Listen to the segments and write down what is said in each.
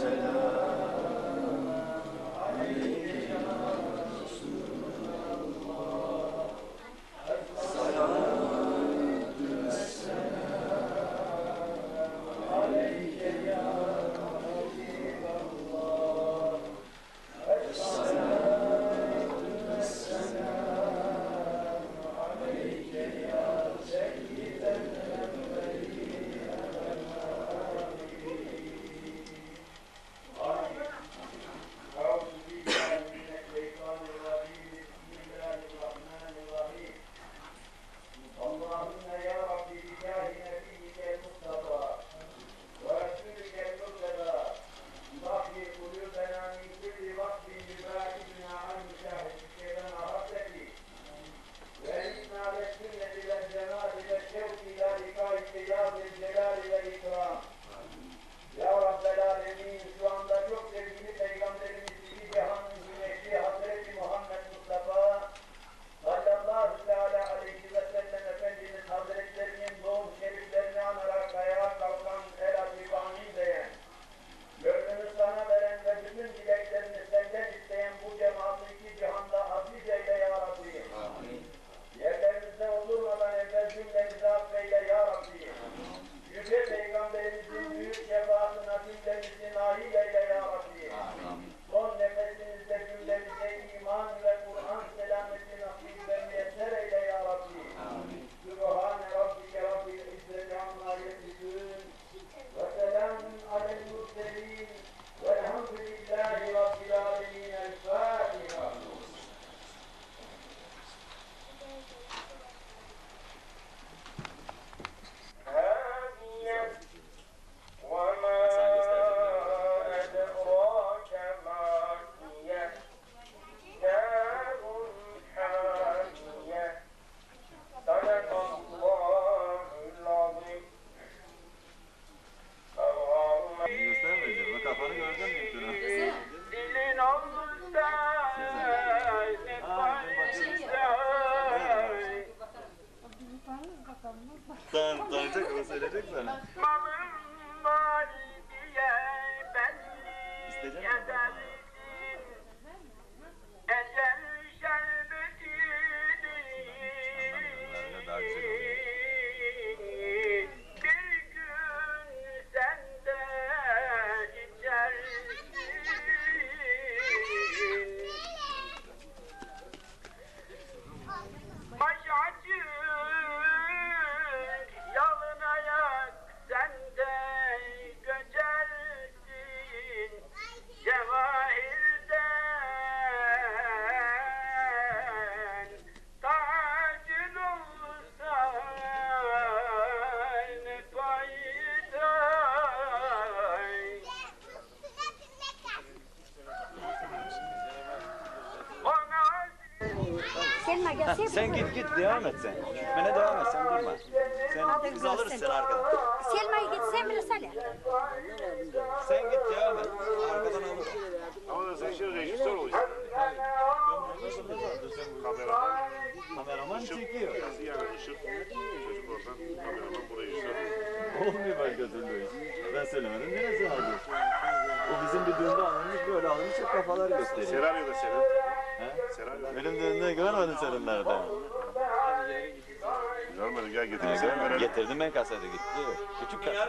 Yes. verecek sana. sen git git devam et sen. Bana devam et sen durma. Sen biz alırız seni arkadan. Selma'ya git sen bile sale. Sen git devam et. Arkadan alırız. Ama da sen şimdi rejisör olacaksın. Kameraman. Kameraman çekiyor. Yani ışık. Çocuk oradan kameraman burayı ışık. Olmuyor ben gözümde. Ben söylemedim neresi hazır. O bizim bir düğünde alınmış böyle alınmış kafalar gösteriyor. Senaryo da senin. Ölümlerinde görmedin sen onlardan. Görmedim gel getirdim. Getirdim ben kaseti gitti. Küçük kaset.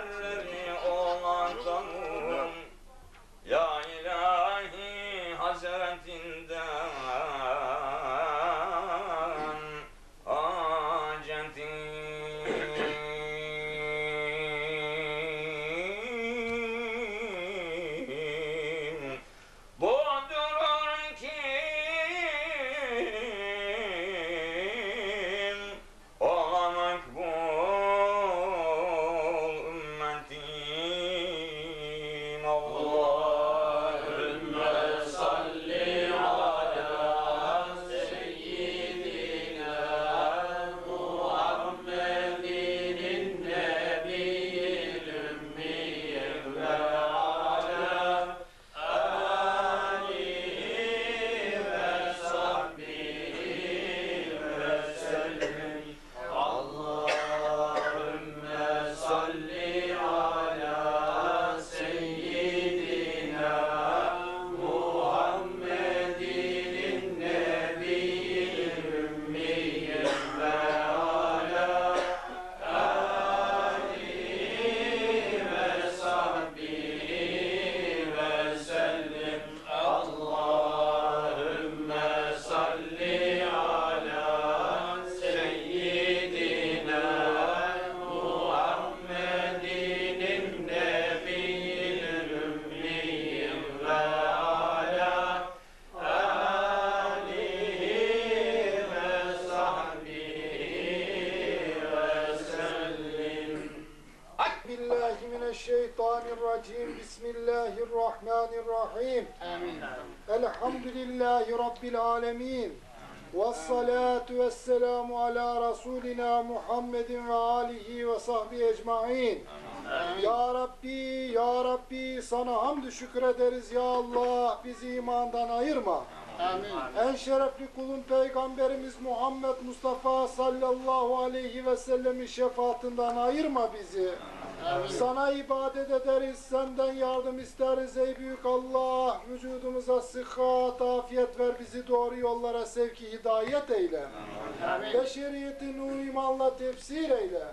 الرجيم بسم الله الرحمن الرحيم آمين الحمد لله رب العالمين والصلاة والسلام على رسولنا محمد وآله وصحبه ecmaîn. Ya Rabbi, Ya Rabbi sana hamdü şükür ederiz ya Allah. Bizi imandan ayırma. آمين En şerefli kulun peygamberimiz Muhammed Mustafa sallallahu aleyhi ve sellemin şefaatinden ayırma bizi. Sana ibadet ederiz, senden yardım isteriz ey büyük Allah. Vücudumuza sıhhat, afiyet ver, bizi doğru yollara sevki hidayet eyle. Beşeriyeti nur imanla tefsir eyle.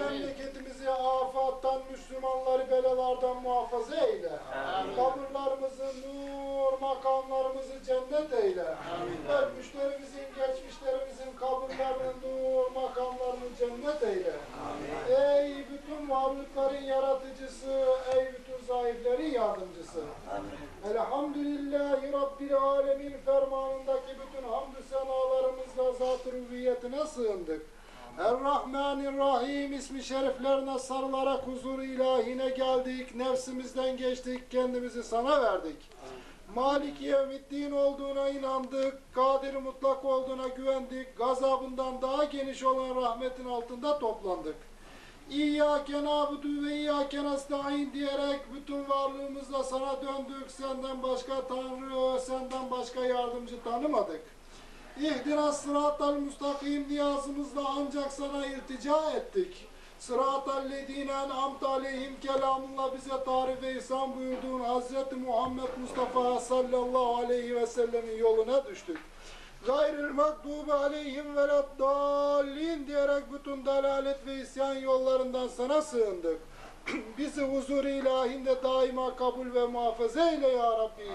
Memleketimizi afattan, Müslümanları belalardan muhafaza eyle. Kabırlarımızı nur, makamlarımızı cennet eyle. Ölmüşlerimizin, geçmişlerimizin kabırlarını nur, makamlarını cennet eyle. Ey bütün varlıkların yaratıcısı, ey bütün zahiflerin yardımcısı. Elhamdülillahi Rabbil Alemin fermanındaki bütün hamdü senalarımızla zat-ı rububiyetine sığındık. Er-Rahmanir-Rahim ismi şeriflerine sarılarak huzur ilahine geldik. Nefsimizden geçtik, kendimizi sana verdik. Maliki Yevmiddin olduğuna inandık. Kadir mutlak olduğuna güvendik. Gazabından daha geniş olan rahmetin altında toplandık. İyyâke nâbudu ve iyyâke nestaîn diyerek bütün varlığımızla sana döndük. Senden başka Tanrı, senden başka yardımcı tanımadık. İhdina sıratal müstakim niyazımızla ancak sana iltica ettik. Sıratal ledine en'amte aleyhim kelamınla bize tarif ve ihsan buyurduğun Hz. Muhammed Mustafa sallallahu aleyhi ve sellemin yoluna düştük. Gayril mağdubi aleyhim veleddallin diyerek bütün dalalet ve isyan yollarından sana sığındık. Bizi huzur ilahinde daima kabul ve muhafaza eyle ya Rabbi.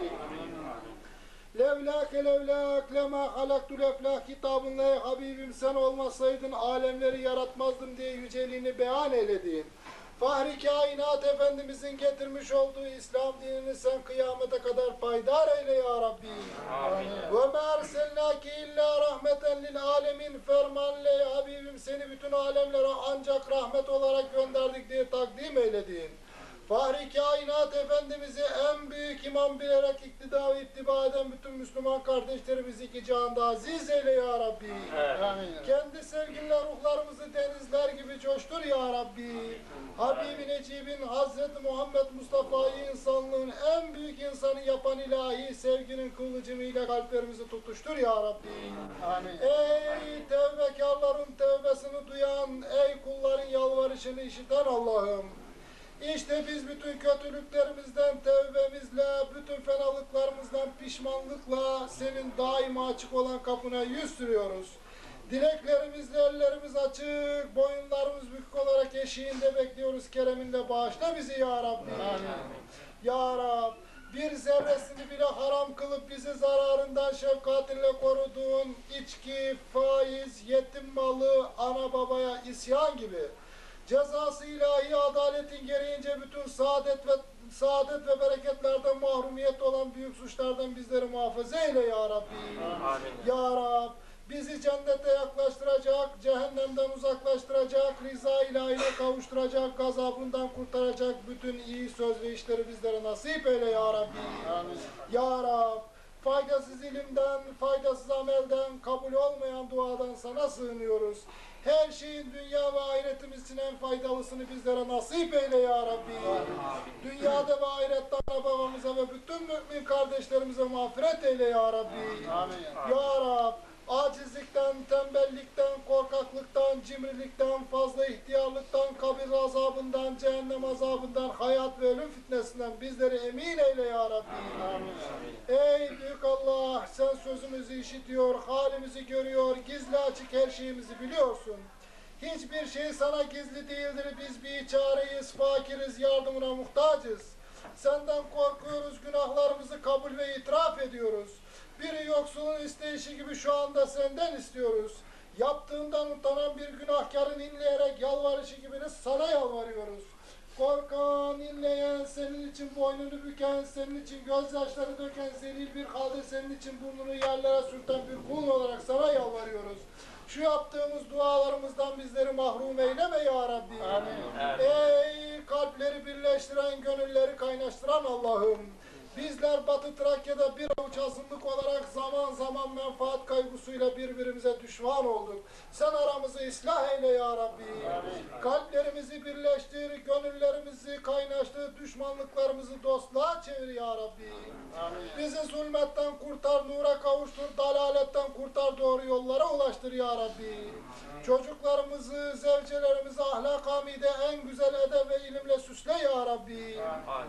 Levlâke levlâk lemâ halaktul eflâk kitabınla ey Habibim sen olmasaydın alemleri yaratmazdım diye yüceliğini beyan eyledin. Fahri kainat Efendimizin getirmiş olduğu İslam dinini sen kıyamete kadar paydar eyle ya Rabbi. Ve mâ erselnâke illâ rahmeten lil alemin fermanle ey Habibim seni bütün alemlere ancak rahmet olarak gönderdik diye takdim eyledin. Fahri Kainat Efendimiz'i en büyük imam bilerek iktida ve ittiba eden bütün Müslüman kardeşlerimizi iki cihanda aziz eyle ya Rabbi. Amin. Kendi sevginle ruhlarımızı denizler gibi coştur ya Rabbi. Habibi Necib'in Hazreti Muhammed Mustafa'yı insanlığın en büyük insanı yapan ilahi sevginin kılıcımıyla kalplerimizi tutuştur ya Rabbi. Amin. Ey tevbekarların tevbesini duyan, ey kulların yalvarışını işiten Allah'ım. İşte biz bütün kötülüklerimizden tevbemizle, bütün fenalıklarımızdan pişmanlıkla senin daima açık olan kapına yüz sürüyoruz. Dileklerimizle ellerimiz açık, boyunlarımız bükük olarak eşiğinde bekliyoruz. Kereminle bağışla bizi ya Rabbi. Ya Rab, bir zerresini bile haram kılıp bizi zararından şefkatinle koruduğun içki, faiz, yetim malı, ana babaya isyan gibi cezası ilahi adaletin gereğince bütün saadet ve saadet ve bereketlerden mahrumiyet olan büyük suçlardan bizleri muhafaza eyle ya Rabbi. Ya Rab, bizi cennete yaklaştıracak, cehennemden uzaklaştıracak, rıza ilahine kavuşturacak, gazabından kurtaracak bütün iyi söz ve işleri bizlere nasip eyle ya Rabbi. Ya Rab, faydasız ilimden, faydasız amelden, kabul olmayan duadan sana sığınıyoruz. Her şeyin dünya ve ahiretimiz için en faydalısını bizlere nasip eyle ya Rabbi. Dünyada ve ahirette ana babamıza ve bütün mümin kardeşlerimize mağfiret eyle ya Rabbi. Ya Rab, acizlikten, tembellikten, korkaklıktan, cimrilikten, fazla ihtiyarlıktan, kabir azabından, cehennem azabından, hayat ve ölüm fitnesinden bizleri emin eyle ya Rabbi. Ey büyük Allah, sen sözümüzü işitiyor, halimizi görüyor, gizli açık her şeyimizi biliyorsun. Hiçbir şey sana gizli değildir. Biz bir çareyiz, fakiriz, yardımına muhtacız. Senden korkuyoruz, günahlarımızı kabul ve itiraf ediyoruz. Biri yoksulun isteyişi gibi şu anda senden istiyoruz. Yaptığından utanan bir günahkarın inleyerek yalvarışı gibi de sana yalvarıyoruz. Korkan, inleyen, senin için boynunu büken, senin için gözyaşları döken, zelil bir halde senin için burnunu yerlere sürten bir kul olarak sana yalvarıyoruz. Şu yaptığımız dualarımızdan bizleri mahrum eyleme ya Rabbi. Ey kalpleri birleştiren, gönülleri kaynaştıran Allah'ım. Bizler Batı Trakya'da bir avuç azınlık olarak zaman zaman menfaat kaygısıyla birbirimize düşman olduk. Sen aramızı ıslah eyle ya Rabbi. Kalplerimizi birleştir, gönüllerimizi kaynaştır, düşmanlıklarımızı dostluğa çevir ya Rabbi. Bizi zulmetten kurtar, nura kavuştur, dalaletten kurtar, doğru yollara ulaştır ya Rabbi. Çocuklarımızı, zevcelerimizi ahlak hamide en güzel edeb ve ilimle süsle ya Rabbi.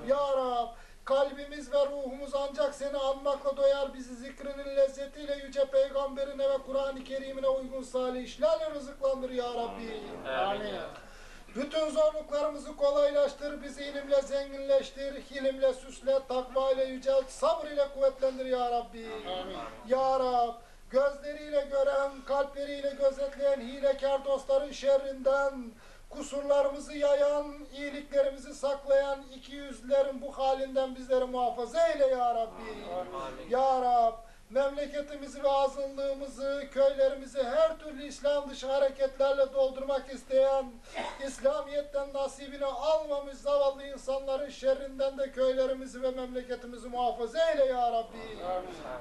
Ya Rab, kalbimiz ve ruhumuz ancak seni anmakla doyar. Bizi zikrinin lezzetiyle yüce peygamberine ve Kur'an-ı Kerim'ine uygun salih işlerle rızıklandır ya Rabbi. Amin. Bütün zorluklarımızı kolaylaştır, bizi ilimle zenginleştir, hilimle süsle, takva ile yücelt, sabır ile kuvvetlendir ya Rabbi. Ya Rab, gözleriyle gören, kalpleriyle gözetleyen hilekar dostların şerrinden, kusurlarımızı yayan, iyiliklerimizi saklayan iki yüzlerin bu halinden bizleri muhafaza eyle ya Rabbi. Ya Rab, memleketimizi ve azınlığımızı, köylerimizi her türlü İslam dışı hareketlerle doldurmak isteyen, İslamiyet'ten nasibini almamış zavallı insanların şerrinden de köylerimizi ve memleketimizi muhafaza eyle ya Rabbi.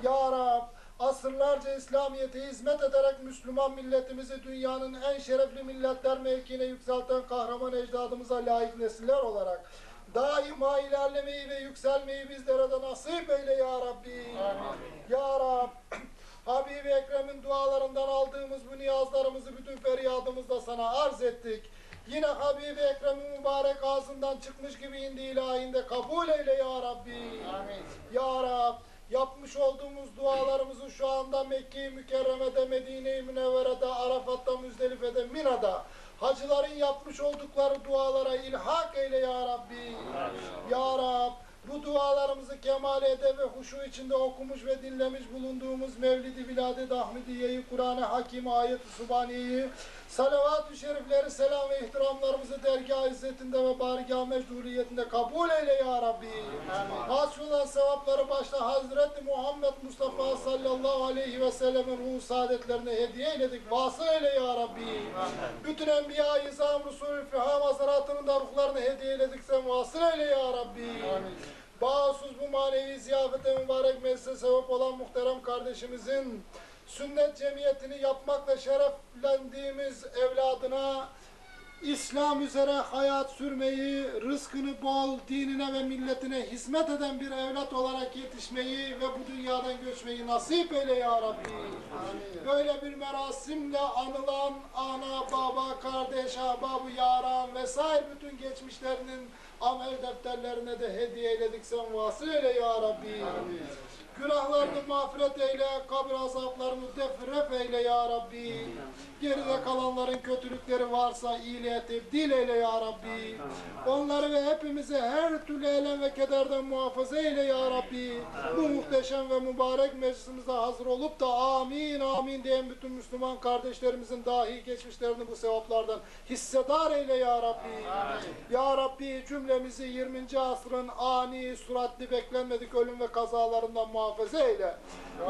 Ya Rab, asırlarca İslamiyet'e hizmet ederek Müslüman milletimizi dünyanın en şerefli milletler mevkiine yükselten kahraman ecdadımıza layık nesiller olarak daima ilerlemeyi ve yükselmeyi bizlere de nasip eyle ya Rabbi. Ya Rab, Habibi Ekrem'in dualarından aldığımız bu niyazlarımızı bütün feryadımızla sana arz ettik. Yine Habibi Ekrem'in mübarek ağzından çıkmış gibi indi ilahinde kabul eyle ya Rabbi. Ya Rab, yapmış olduğumuz dualarımızı şu anda Mekke-i Mükerreme'de, Medine-i Münevvere'de, Arafat'ta, Müzdelife'de, Mina'da hacıların yapmış oldukları dualara ilhak eyle ya Rabbi. Ya Rab, bu dualarımızı kemal edeb ve huşu içinde okumuş ve dinlemiş bulunduğumuz Mevlid-i Bilad-i Dahmidiye'yi, Kur'an-ı Hakim, ayet-i Subhaniye'yi, salavat-ı şerifleri, selam ve ihtiramlarımızı dergah izzetinde ve barigah mecburiyetinde kabul eyle ya Rabbi. Hasıl olan sevapları başta Hazreti Muhammed Mustafa sallallahu aleyhi ve sellemin ruh saadetlerine hediye eyledik. Vasıl eyle ya Rabbi. Bütün enbiya-i izam, Resulü fiham hazaratının da ruhlarını hediye eyledik. Sen vasıl eyle ya Rabbi. Bağımsız bu manevi ziyafete mübarek meclise sebep olan muhterem kardeşimizin sünnet cemiyetini yapmakla şereflendiğimiz evladına İslam üzere hayat sürmeyi, rızkını bol, dinine ve milletine hizmet eden bir evlat olarak yetişmeyi ve bu dünyadan göçmeyi nasip eyle ya Rabbi. Böyle bir merasimle anılan ana, baba, kardeş, ahbabı, yaran vesaire bütün geçmişlerinin amel defterlerine de hediye eyledik sen vasıl eyle ya Rabbi. Günahlarını mağfiret eyle, kabir azaplarını defref eyle ya Rabbi. Geride kalanların kötülükleri varsa iyiliğe tebdil eyle ya Rabbi. Onları ve hepimizi her türlü elem ve kederden muhafaza eyle ya Rabbi. Bu muhteşem ve mübarek meclisimizde hazır olup da amin amin diyen bütün Müslüman kardeşlerimizin dahi geçmişlerini bu sevaplardan hissedar eyle ya Rabbi. Ya Rabbi cümlemizi 20. asrın ani, suratli, beklenmedik ölüm ve kazalarından muhafaza eyle.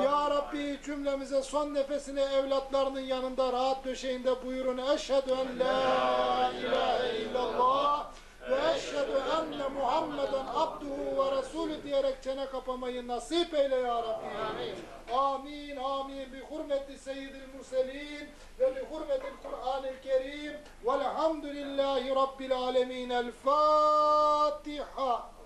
Ya Rabbi cümlemize son nefesini evlatlarının yanında rahat döşeğinde buyurun. Eşhedü en la ilahe illallah ve eşhedü enne Muhammeden abduhu ve resulü diyerek çene kapamayı nasip eyle ya Rabbi. Amin amin bi hurmeti seyyidil murselin ve bi hurmetil Kur'anil kerim velhamdülillahi rabbil alemin. El Fatiha.